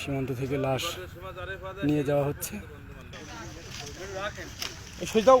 সীমান্ত থেকে লাশ নিয়ে যাওয়া হচ্ছে। এই সই দাও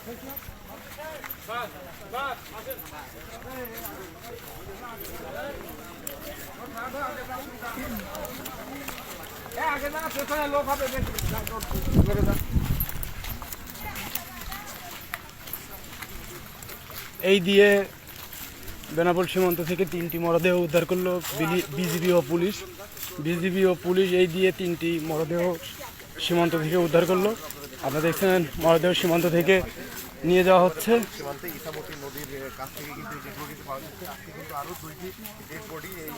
এই দিয়ে বেনাপোল সীমান্ত থেকে তিনটি মরদেহ উদ্ধার করল বিজিবি ও পুলিশ। বিজিবি ও পুলিশ এই দিয়ে তিনটি মরদেহ সীমান্ত থেকে উদ্ধার করল। আপনারা দেখছেন মরদেহ সীমান্ত থেকে নিয়ে যাওয়া হচ্ছে। সীমান্তে ইসামতি নদীর কাছ থেকে কিন্তু ডেড পাওয়া গেছে আজকে কিন্তু আরও দুইটি ডেড বডি এই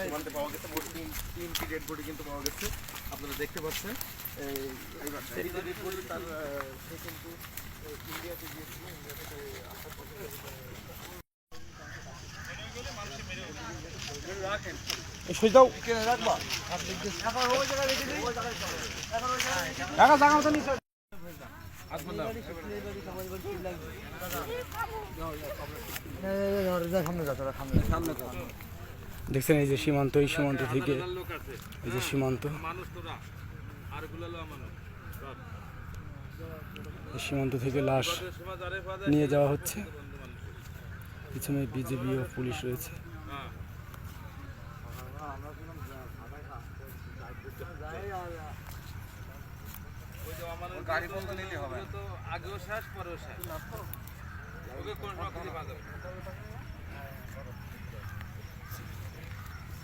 সীমান্তে পাওয়া গেছে মোট তিন তিনটি ডেড বডি কিন্তু পাওয়া গেছে আপনারা দেখতে পাচ্ছেন এই এই ডেড বডি তার সে কিন্তু ইন্ডিয়াতে গিয়েছিল ইন্ডিয়া আসার পথে এই সই জায়গা মতো নিচে দেখছেন এই যে সীমান্ত, এই সীমান্ত থেকে, এই যে সীমান্ত। সীমান্ত থেকে লাশ নিয়ে যাওয়া হচ্ছে। পিছনে বিজেপি ও পুলিশ রয়েছে। গাড়ি বন্ধ নিলে হবে তো আগেও শেষ পরেও শেষ ওকে কোন সময় খুঁজে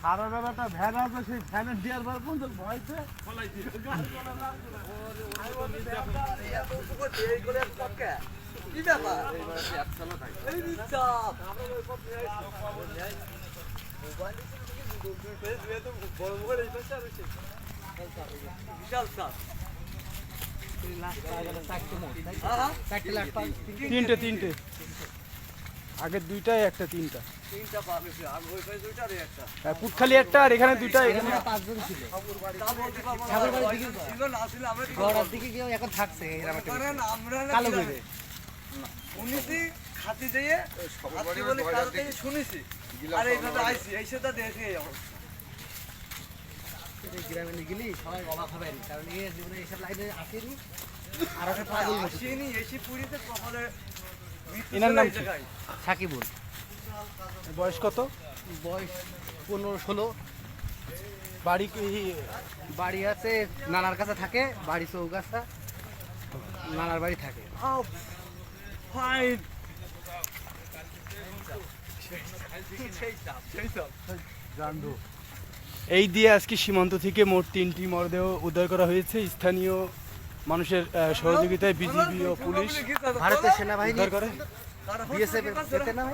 সারা বেলাটা ভ্যান আছে সেই ফ্যানের দেওয়ার পর পর্যন্ত ভয়তে ফলাই দিয়ে তিনটে তিনটে। আগের দুইটাই একটা তিনটা। হ্যাঁ, পুটখালি একটা আর এখানে দুইটা এখানে গড়ার দিকে কেউ এখন থাকছে কালো করে শুনেছি খাতে যেয়ে আজকে বলে কাল শুনেছি। আর এইভাবে আইছি এই সেটা দেখে। গ্রামে নিয়ে গেলি সবাই অবাক হবে কারণ এই জীবনে এইসব লাইনে আসেনি আর একটা পাগল মতো। এসে পুরীতে কপালে এনার নাম কি? সাকিবুল। বয়স কত? বয়স পনেরো ষোলো। বাড়ি কি- বাড়ি আছে নানার কাছে থাকে বাড়ি চৌগাছা। নানার বাড়ি থাকে। ফাইন। এই দিয়ে আজকে সীমান্ত থেকে মোট তিনটি মরদেহ উদ্ধার করা হয়েছে। স্থানীয় মানুষের আহ, সহযোগিতায় বিজিবি ও পুলিশ ভারতের সেনাবাহিনী উদ্ধার করে। না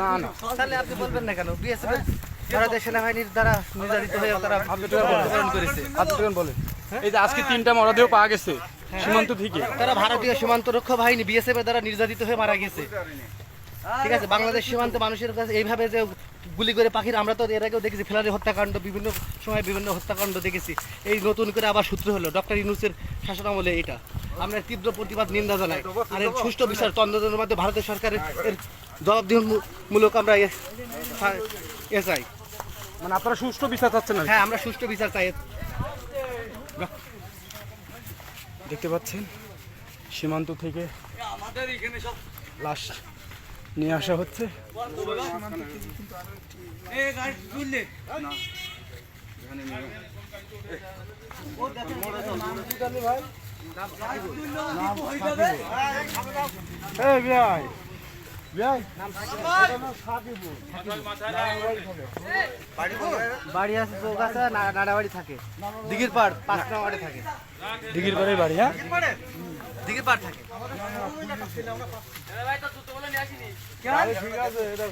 না না। তাহলে আপনি বলবেন না কেন? বিএসএফ ভারতের সেনাবাহিনীর দ্বারা নির্যাতিত হয়ে তারা করেছে। আপনি বলেন। এই যে আজকে তিনটা মরদেহ পাওয়া গেছে সীমান্ত থেকে। তারা ভারতীয় সীমান্ত রক্ষা বাহিনী বিএসএফ এর দ্বারা নির্যাতিত হয়ে মারা গেছে। ঠিক আছে বাংলাদেশ সীমান্তে মানুষের কাছে এইভাবে যে গুলি করে পাখির আমরা তো এর আগেও দেখেছি ফেলারি হত্যাকাণ্ড বিভিন্ন সময় বিভিন্ন হত্যাকাণ্ড দেখেছি। এই নতুন করে আবার সূত্র হলো ডক্টর ইউনুসের শাসনামলে এটা। আমরা তীব্র প্রতিবাদ নিন্দা জানাই। আর এর সুষ্ঠু বিচার তদন্তের মাধ্যমে ভারতের সরকারের এর জবাবদিহিমূলক আমরা এ- এ চাই। মানে আপনারা সুষ্ঠু বিচার চাচ্ছেন না হ্যাঁ আমরা সুষ্ঠু বিচার চাই। দেখতে পাচ্ছেন সীমান্ত থেকে আমাদের এখানে সব লাশ নিয়ে আসা হচ্ছে। ভাই বাড়ি আছে চৌগাছা নাড়াবাড়ি থাকে। দিঘির পাড়। পাঁচ নম্বরে থাকে। দিঘির পাড়ে বাড়ি হ্যাঁ? দিঘির পাড়? থাকে। ঠিক আছে এটা